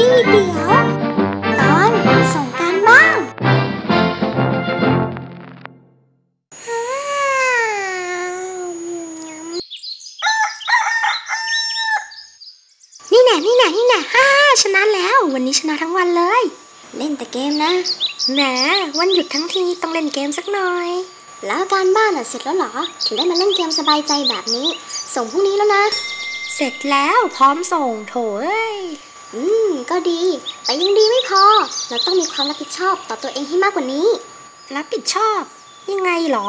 นี่เดี๋ยว ตอนส่งการบ้านนี่แน่นี่แน่นี่แน่ฮ่าชนะแล้ว วันนี้ชนะทั้งวันเลย เล่นแต่เกมนะแหมวันหยุดทั้งทีต้องเล่นเกมสักหน่อย แล้วการบ้านอะเสร็จแล้วเหรอ ถึงได้มาเล่นเกมสบายใจแบบนี้ ส่งพรุ่งนี้แล้วนะ เสร็จแล้วพร้อมส่งโถเอ้ย อืม ก็ดี แต่ยังดีไม่พอ เราต้องมีความรับผิดชอบต่อตัวเองให้มากกว่านี้ รับผิดชอบ ยังไงหรอ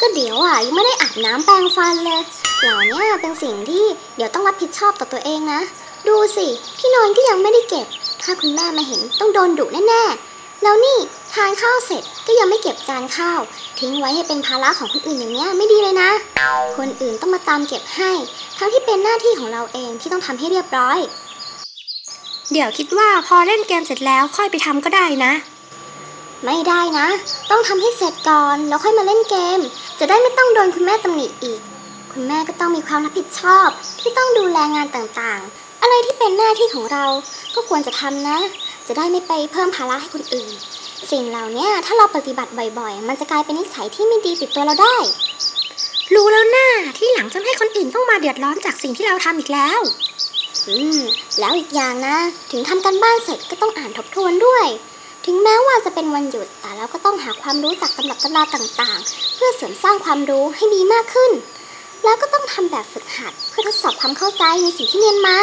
ก็เดี๋ยวอะยังไม่ได้อาบน้ำแปรงฟันเลย เหล่าเนี้ยเป็นสิ่งที่เดี๋ยวต้องรับผิดชอบต่อตัวเองนะ ดูสิที่นอนก็ยังไม่ได้เก็บ ถ้าคุณแม่มาเห็นต้องโดนดุแน่ๆ แล้วนี่ทานข้าวเสร็จก็ยังไม่เก็บจานข้าว ทิ้งไว้ให้เป็นภาระของคนอื่นอย่างเนี้ยไม่ดีเลยนะ คนอื่นต้องมาตามเก็บให้ ทั้งที่เป็นหน้าที่ของเราเองที่ต้องทำให้เรียบร้อย เดี๋ยวคิดว่าพอเล่นเกมเสร็จแล้วค่อยไปทำก็ได้นะ ไม่ได้นะ ต้องทำให้เสร็จก่อนแล้วค่อยมาเล่นเกม จะได้ไม่ต้องโดนคุณแม่ตำหนิอีก คุณแม่ก็ต้องมีความรับผิดชอบ ที่ต้องดูแลงานต่างๆ อะไรที่เป็นหน้าที่ของเราก็ควรจะทำนะ จะได้ไม่ไปเพิ่มภาระให้คนอื่น สิ่งเหล่านี้ถ้าเราปฏิบัติบ่อยๆ มันจะกลายเป็นนิสัยที่ไม่ดีติดตัวเราได้ รู้แล้วนะ่าที่หลังจะไม่ให้คนอื่นต้องมาเดือดร้อนจากสิ่งที่เราทำอีกแล้ว อืม แล้วอีกอย่างนะ ถึงทำกันบ้านเสร็จก็ต้องอ่านทบทวนด้วย ถึงแม้ว่าจะเป็นวันหยุด แต่เราก็ต้องหาความรู้จากตำรับตำราต่างๆ เพื่อเสริมสร้างความรู้ให้ดีมากขึ้น แล้วก็ต้องทำแบบฝึกหัด เพื่อทดสอบความเข้าใจในสิ่งที่เรียนมา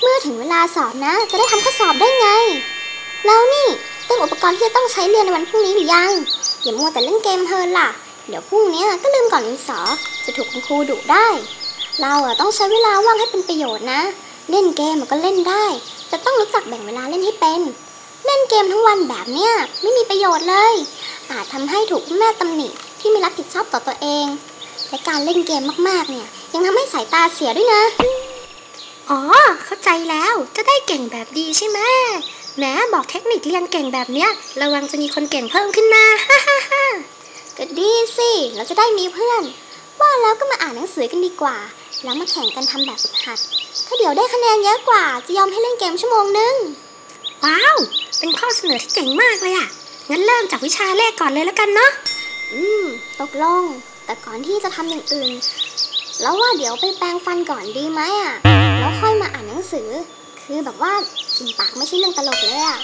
เมื่อถึงเวลาสอบนะ จะได้ทำข้อสอบได้ไง แล้วนี่เตรียมอุปกรณ์ที่จะต้องใช้เรียนในวันพรุ่งนี้หรือยัง อย่ามัวแต่เล่นเกมเพลินล่ะ เดี๋ยวพรุ่งนี้ก็ลืมก่อนดินสอ จะถูกคุณครูดุได้ เราอะต้องใช้เวลาว่างให้เป็นประโยชน์นะ เล่นเกมมันก็เล่นได้ จะต้องรู้จักแบ่งเวลาเล่นให้เป็น เล่นเกมทั้งวันแบบเนี้ยไม่มีประโยชน์เลย อาจทำให้ถูกแม่ตำหนิที่ไม่รับผิดชอบต่อตัวเองและการเล่นเกมมากๆเนี่ย ยังทำให้สายตาเสียด้วยนะ อ๋อ เข้าใจแล้วจะได้เก่งแบบดีใช่ไหมแหมบอกเทคนิคเรียนเก่งแบบเนี้ย ระวังจะมีคนเก่งเพิ่มขึ้นนะฮ่าฮ่าฮ่าก็ดีสิ เราจะได้มีเพื่อน ว่าแล้วก็มาอ่านหนังสือกันดีกว่า แล้วมาแข่งกันทำแบบฝึกหัด ถ้าเดี๋ยวได้คะแนนเยอะกว่า จะยอมให้เล่นเกมชั่วโมงนึง ว้าว เป็นข้อเสนอที่เจ๋งมากเลยอะงั้นเริ่มจากวิชาแรกก่อนเลยแล้วกันเนาะ อืม ตกลง แต่ก่อนที่จะทำอย่างอื่น แล้วว่าเดี๋ยวไปแปรงฟันก่อนดีไหมอะแล้วค่อยมาอ่านหนังสือ คือแบบว่ากินปากไม่ใช่เรื่องตลกเลยอะ